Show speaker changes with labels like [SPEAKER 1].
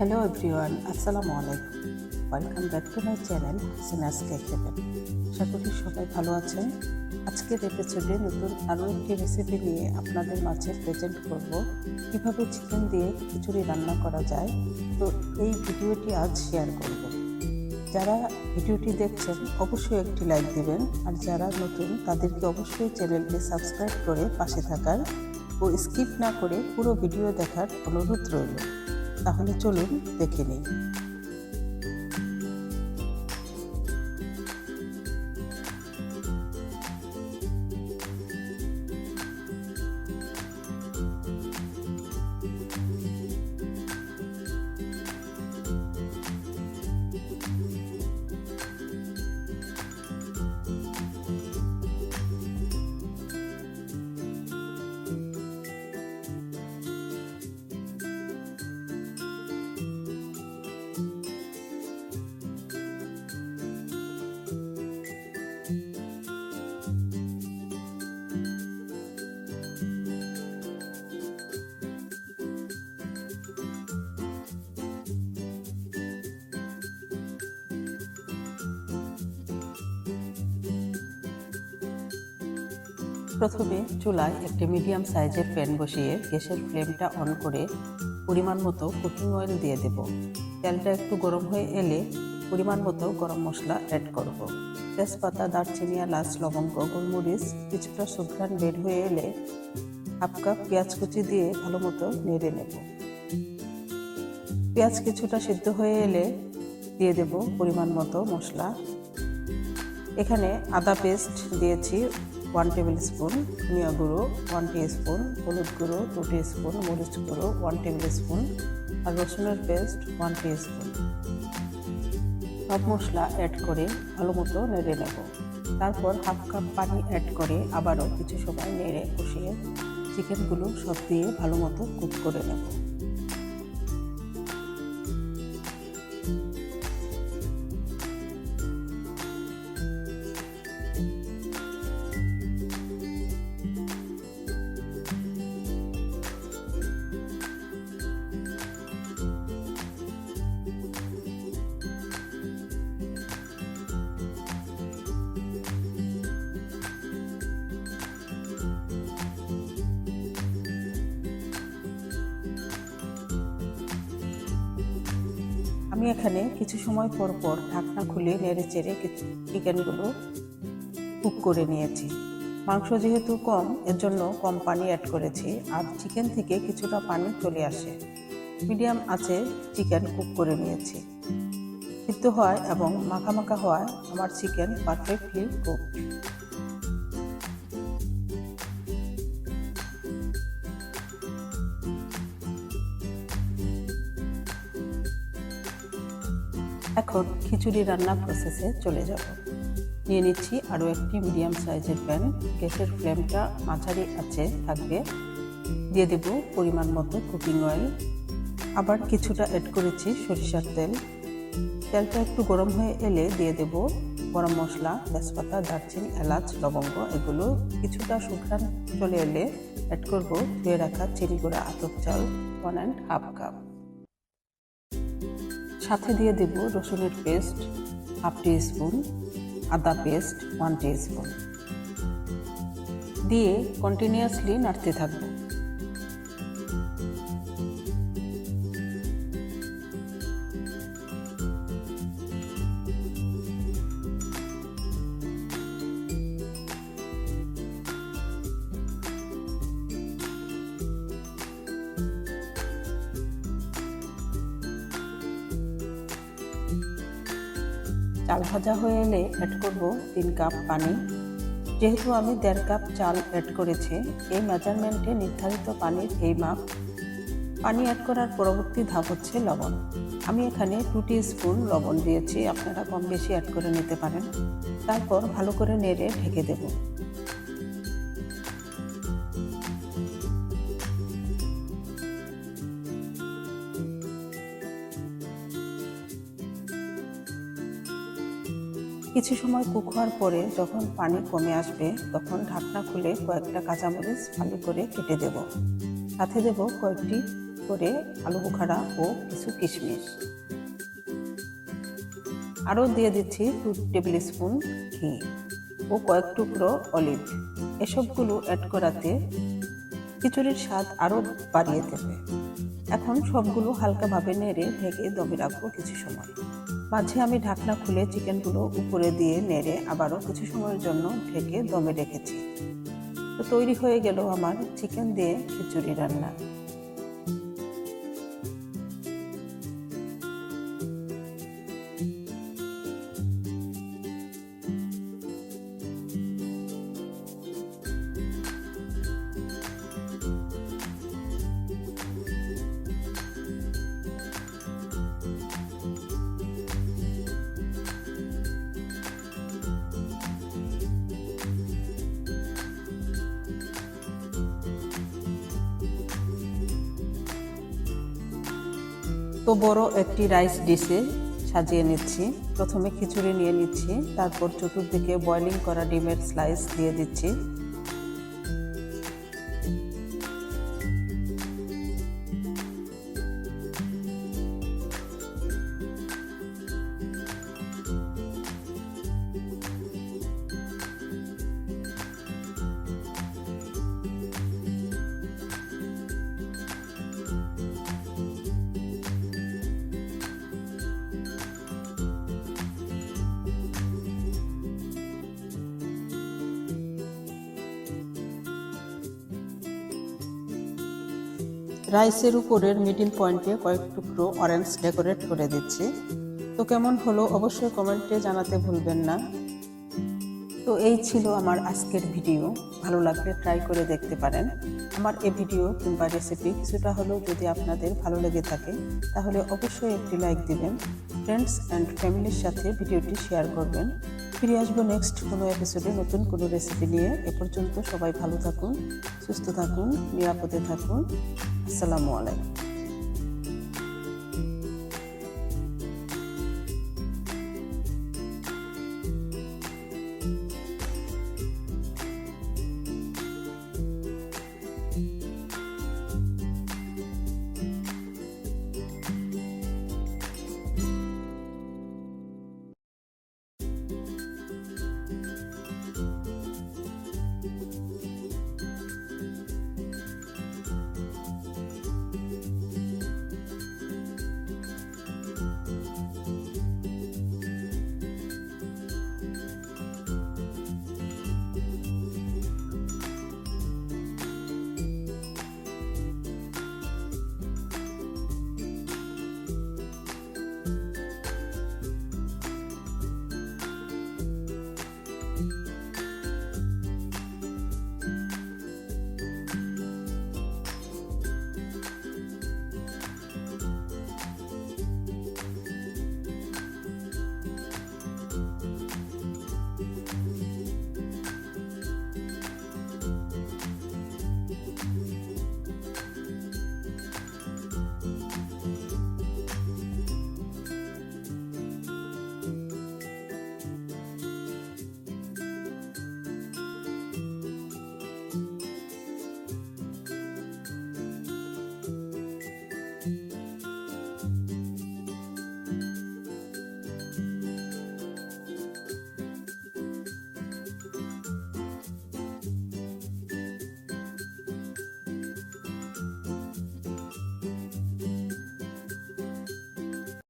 [SPEAKER 1] Hello everyone আসসালামু আলাইকুম welcome back to my channel Hasina's cake আশা করি সবাই ভালো আছেন। আজকের এপিসোডে নতুন আরও একটি রেসিপি নিয়ে আপনাদের মাঝে প্রেজেন্ট করব। কীভাবে চিকেন দিয়ে খিচুড়ি রান্না করা যায়। তো এই ভিডিওটি আজ শেয়ার করব। যারা ভিডিওটি দেখছেন, অবশ্যই একটি লাইক দিবেন। আর যারা নতুন, তাদেরকে অবশ্যই চ্যানেলটি সাবস্ক্রাইব করে পাশে থাকার। ও স্কিপ না করে পুরো ভিডিও দেখার অনুরোধ রইল। তাহলে চলুন দেখে নিই। প্রথমে চুলায় একটি মিডিয়াম সাইজের প্যান বসিয়ে গ্যাসের ফ্লেমটা অন করে পরিমাণ মতো কুকিং অয়েল দিয়ে দেব। তেলটা একটু গরম হয়ে এলে পরিমাণ মতো গরম মশলা অ্যাড করব। তেজপাতা, দারচিনি এলাচ লবঙ্গ, গোলমরিচ, কিছুটা সুঘ্রাণ বের হয়ে এলে হাফ কাপ পেঁয়াজ কুচি দিয়ে ভালো মতো নেড়ে নেব। পেঁয়াজ কিছুটা সিদ্ধ হয়ে এলে দিয়ে দেব পরিমাণ মতো মশলা। এখানে আদা পেস্ট দিয়েছি ওয়ান টেবিল স্পুন ধনিয়া গুঁড়ো ওয়ান স্পুন হলুদ গুঁড়ো টু স্পুন মরিচ গুঁড়ো ওয়ান টেবিল স্পুন আর রসুনের পেস্ট ওয়ান স্পুন সব মশলা অ্যাড করে ভালো মতো নেড়ে নেব। তারপর হাফ কাপ পানি অ্যাড করে আবারও কিছু সময় নেড়ে কষিয়ে চিকেনগুলো সব দিয়ে ভালো মতো কুক করে নেব। আমি এখানে কিছু সময় পর পর ঢাকনা খুলে নেড়ে চেড়ে কিছু চিকেনগুলো কুক করে নিয়েছি। মাংস যেহেতু কম এর জন্য কম পানি অ্যাড করেছি আর চিকেন থেকে কিছুটা পানি চলে আসে। মিডিয়াম আছে চিকেন কুক করে নিয়েছি। সিদ্ধ হয় এবং মাখা মাখা হওয়ায় আমার চিকেন পারফেক্টলি কুক এখন খিচুড়ি রান্না প্রসেসে চলে যাব। নিয়ে নিচ্ছি আরও একটি মিডিয়াম সাইজের প্যান গ্যাসের ফ্লেমটা মাঝারি আছে, থাকবে। দিয়ে দেব পরিমাণ মতো কুকিং অয়েল আবার কিছুটা অ্যাড করেছি সরিষার তেল। তেলটা একটু গরম হয়ে এলে দিয়ে দেব গরম মশলা, তেজপাতা, দারচিনি, এলাচ, লবঙ্গ, এগুলো কিছুটা শুকরান চলে এলে অ্যাড করব ধুয়ে রাখা চিনি গুঁড়া, আতপ চাল ওয়ান অ্যান্ড হাফ কাপ সাথে দিয়ে দেব রসুনের পেস্ট, হাফ টি স্পুন আদা পেস্ট, ওয়ান টি স্পুন দিয়ে কন্টিনিউয়াসলি নাড়তে থাকব। চাল ভাজা হয়ে এলে অ্যাড করব তিন কাপ পানি। যেহেতু আমি দেড় কাপ চাল অ্যাড করেছি, এই মেজারমেন্টে নির্ধারিত পানির এই মাপ। পানি অ্যাড করার পরবর্তী ধাপ হচ্ছে লবণ। আমি এখানে টু স্পুন লবণ দিয়েছি, আপনারা কম বেশি অ্যাড করে নিতে পারেন। তারপর ভালো করে নেড়ে ঢেকে দেবো। কিছু সময় কুক হওয়ার পরে যখন পানি কমে আসবে, তখন ঢাকনা খুলে কয়েকটা কাঁচামরিচ ফালি করে কেটে দেব। সাথে দেব কয়েকটি করে আলু বোখারা ও কিছু কিশমিশ। আরও দিয়ে দিচ্ছি টু টেবিল স্পুন ঘি ও কয়েক টুকরো অলিভ। এসবগুলো অ্যাড করাতে খিচুড়ির স্বাদ আরও বাড়িয়ে দেবে। এখন সবগুলো হালকাভাবে নেড়ে ঢেকে দমে রাখব কিছু সময়। মাঝে আমি ঢাকনা খুলে চিকেনগুলো উপরে দিয়ে নেড়ে আবারও কিছু সময়ের জন্য ঢেকে দমে রেখেছি। তো তৈরি হয়ে গেল আমার চিকেন দিয়ে খিচুড়ি রান্না। তো বড় একটি রাইস ডিশে সাজিয়ে নিচ্ছি। প্রথমে খিচুড়ি নিয়ে নিচ্ছি, তারপর চতুর্দিকে বয়লিং করা ডিমের স্লাইস দিয়ে দিচ্ছি। রাইসের উপরের মিডিল পয়েন্টে কয়েক টুকরো অরেঞ্জ ডেকোরেট করে দিচ্ছি। তো কেমন হলো অবশ্যই কমেন্টে জানাতে ভুলবেন না। তো এই ছিল আমার আজকের ভিডিও। ভালো লাগলে ট্রাই করে দেখতে পারেন। আমার এই ভিডিও কিংবা রেসিপি কিছুটা হলেও যদি আপনাদের ভালো লেগে থাকে, তাহলে অবশ্যই একটি লাইক দিবেন। ফ্রেন্ডস অ্যান্ড ফ্যামিলির সাথে ভিডিওটি শেয়ার করবেন। ফিরে আসব নেক্সট কোনো এপিসোডে নতুন কোনো রেসিপি নিয়ে। এ পর্যন্ত সবাই ভালো থাকুন, সুস্থ থাকুন, নিরাপদে থাকুন। আসসালামু আলাইকুম।